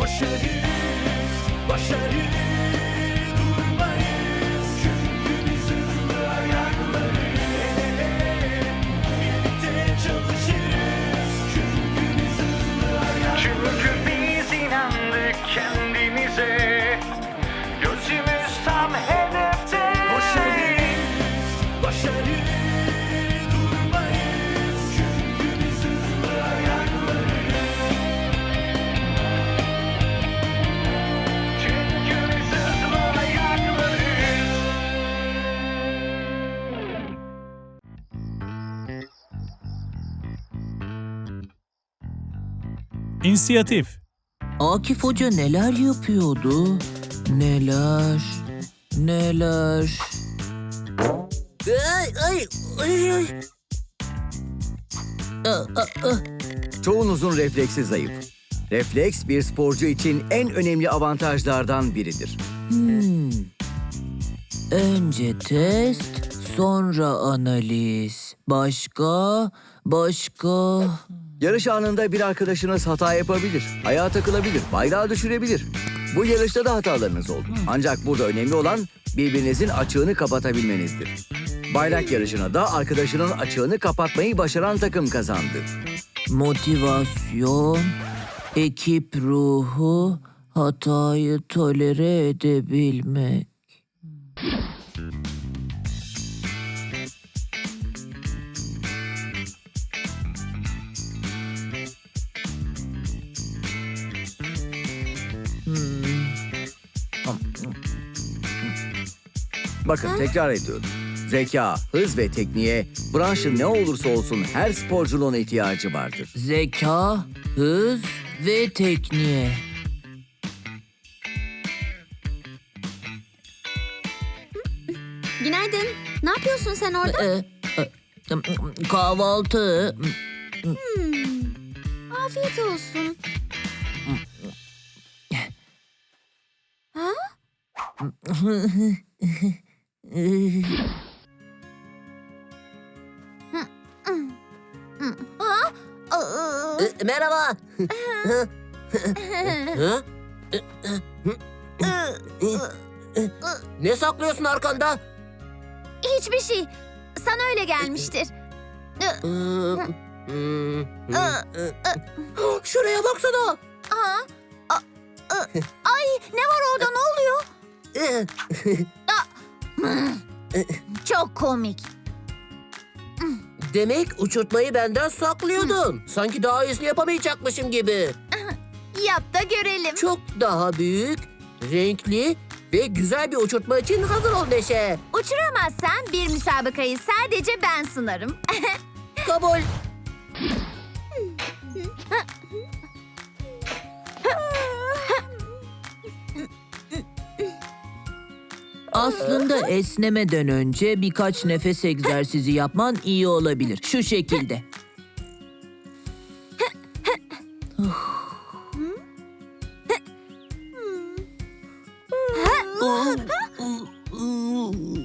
Koşarız, başarı İnisiyatif. Akif Hoca neler yapıyordu? Neler? Neler? Ay ay ay ay. Aa, aa, aa. Çoğunuzun refleksi zayıf. Refleks bir sporcu için en önemli avantajlardan biridir. Hmm. Önce test, sonra analiz. Başka, başka. Yarış anında bir arkadaşınız hata yapabilir, ayağa takılabilir, bayrağı düşürebilir. Bu yarışta da hatalarınız oldu. Ancak burada önemli olan birbirinizin açığını kapatabilmenizdir. Bayrak yarışına da arkadaşının açığını kapatmayı başaran takım kazandı. Motivasyon, ekip ruhu, hatayı tolere edebilmek. Bakın tekrar ediyorum. Zeka, hız ve tekniğe branşın ne olursa olsun her sporcunun ihtiyacı vardır. Zeka, hız ve tekniğe. Günaydın. Ne yapıyorsun sen orada? Ee, e, kahvaltı. Afiyet olsun. Ha? E, Merhaba. ne saklıyorsun arkanda? Hiçbir şey. Sana öyle gelmiştir. Şuraya baksana. Aa, a- a- ay ne var orada ne oluyor? Çok komik. Demek uçurtmayı benden saklıyordun. Sanki daha iyisini yapamayacakmışım gibi. Yap da görelim. Çok daha büyük, renkli ve güzel bir uçurtma için hazır ol Neşe. Uçuramazsan bir müsabakayı sadece ben sunarım. Kabul. Aslında esnemeden önce birkaç nefes egzersizi yapman iyi olabilir. Şu şekilde.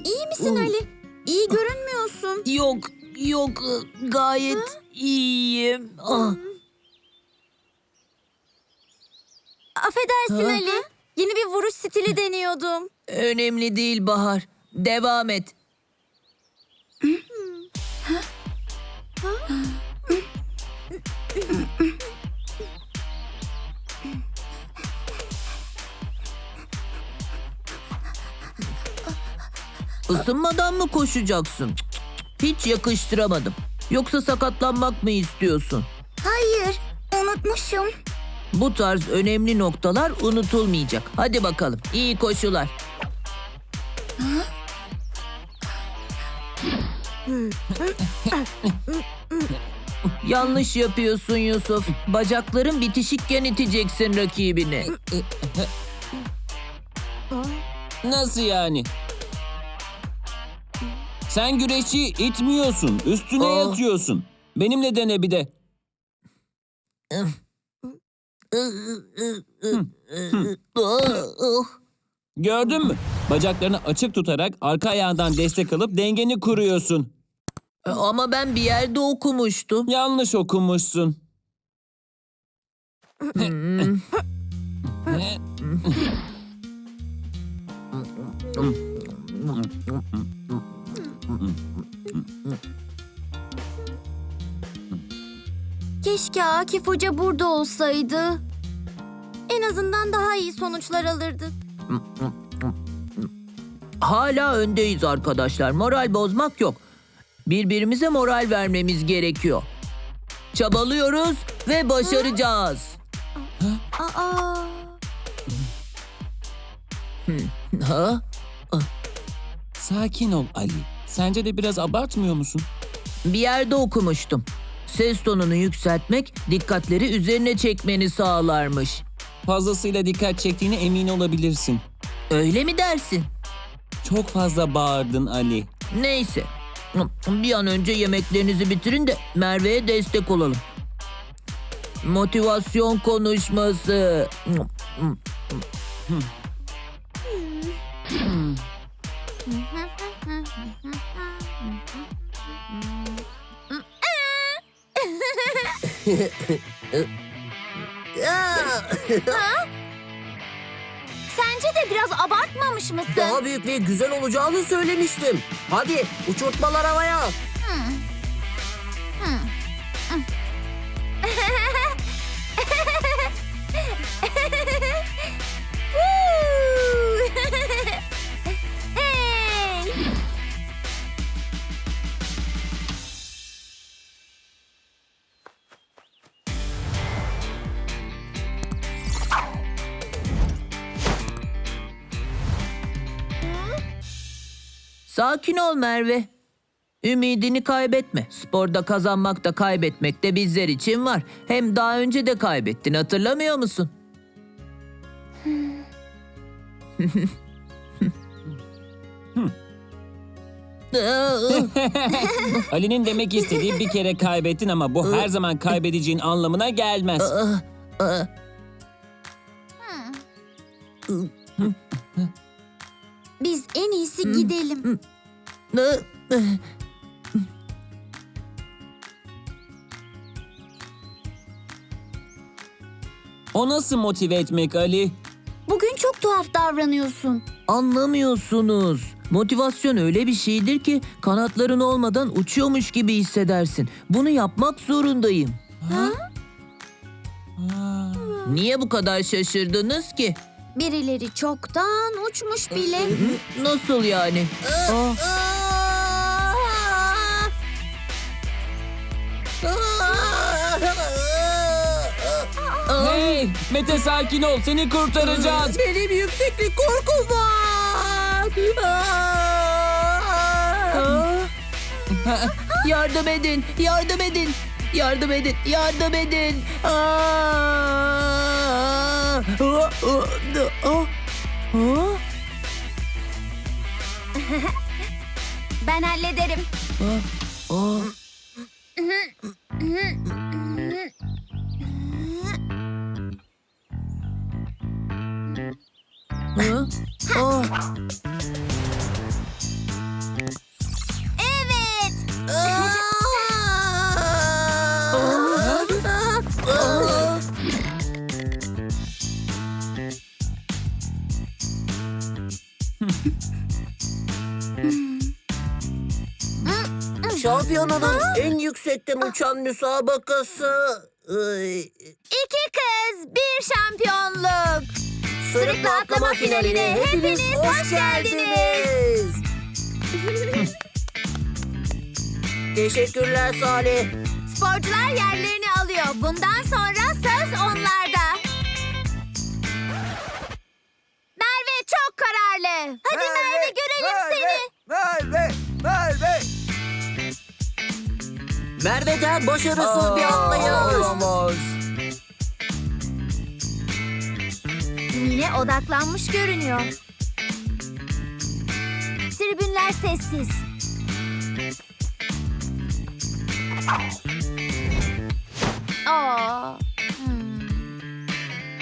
İyi misin Ali? İyi görünmüyorsun. Yok, yok. Gayet iyiyim. Ah. Affedersin Ha? Ali. Yeni bir vuruş stili deniyordum. Önemli değil Bahar. Devam et. Isınmadan mı koşacaksın? Cık, cık, cık. Hiç yakıştıramadım. Yoksa sakatlanmak mı istiyorsun? Hayır, unutmuşum. Bu tarz önemli noktalar unutulmayacak. Hadi bakalım. İyi koşular. Yanlış yapıyorsun Yusuf. Bacakların bitişikken iteceksin rakibini. Nasıl yani? Sen güreşçi itmiyorsun, üstüne Aa. yatıyorsun. Benimle dene bir de. Gördün mü? Bacaklarını açık tutarak arka ayağından destek alıp dengeni kuruyorsun. Ama ben bir yerde okumuştum. Yanlış okumuşsun. Keşke Akif Hoca burada olsaydı. En azından daha iyi sonuçlar alırdık. Hala öndeyiz arkadaşlar. Moral bozmak yok. Birbirimize moral vermemiz gerekiyor. Çabalıyoruz ve başaracağız. Aa, Ha? Sakin ol Ali. Sence de biraz abartmıyor musun? Bir yerde okumuştum. Ses tonunu yükseltmek dikkatleri üzerine çekmeni sağlarmış. Fazlasıyla dikkat çektiğine emin olabilirsin. Öyle mi dersin? Çok fazla bağırdın Ali. Neyse. Bir an önce yemeklerinizi bitirin de Merve'ye destek olalım. Motivasyon konuşması. sence de biraz abartmamış mısın? Daha büyük ve güzel olacağını söylemiştim. Hadi uçurtmalar havaya. Sakin ol Merve. Ümidini kaybetme. Sporda kazanmak da kaybetmek de bizler için var. Hem daha önce de kaybettin hatırlamıyor musun? Ali'nin demek istediği bir kere kaybettin ama bu her zaman kaybedeceğin anlamına gelmez. Biz en iyisi gidelim. O nasıl motive etmek Ali? Bugün çok tuhaf davranıyorsun. Anlamıyorsunuz. Motivasyon öyle bir şeydir ki kanatların olmadan uçuyormuş gibi hissedersin. Bunu yapmak zorundayım. Niye bu kadar şaşırdınız ki? Birileri çoktan uçmuş bile. Nasıl yani? Aa, Hey! Mete sakin ol seni kurtaracağız. Benim yükseklik korkum var. yardım edin, yardım edin, yardım edin, yardım edin. Aa! Aa! Aa! Şampiyonanın en yüksekten uçan müsabakası. İki kız, bir şampiyonluk. Sırıkla atlama finaline hepiniz hoş geldiniz. Teşekkürler Salih. Sporcular yerlerini alıyor. Bundan sonra söz onlarda. Merve çok kararlı. Hadi Merve, görelim seni. Merve! Merve'den başarısız bir atlayış. Olamaz. Mine odaklanmış görünüyor. Tribünler sessiz. Aa. hmm.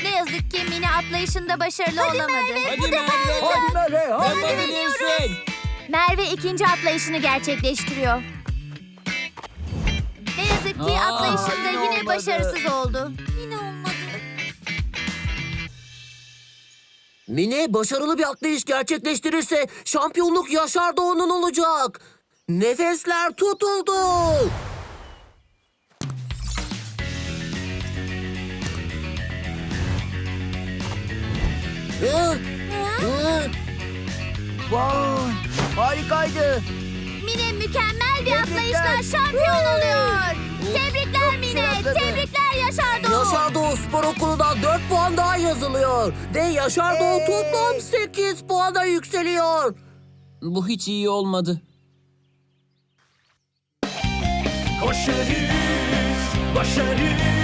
Ne yazık ki Mine atlayışında başarılı olamadı. Hadi Merve. Hadi Merve! Hadi! Yapabilirsin. Merve ikinci atlayışını gerçekleştiriyor. Ki Aa, atlayışında yine yine başarısız oldu. Yine olmadı. Mine başarılı bir atlayış gerçekleştirirse şampiyonluk Yaşar Doğu'nun olacak. Nefesler tutuldu. Hı? Hı? Vay! Harikaydı. Mine mükemmel bir atlayışla şampiyon Spor Okulu'dan 4 puan daha yazılıyor. Ve Yaşar Doğu toplam 8 puana yükseliyor. Bu hiç iyi olmadı. Koşarız, başarı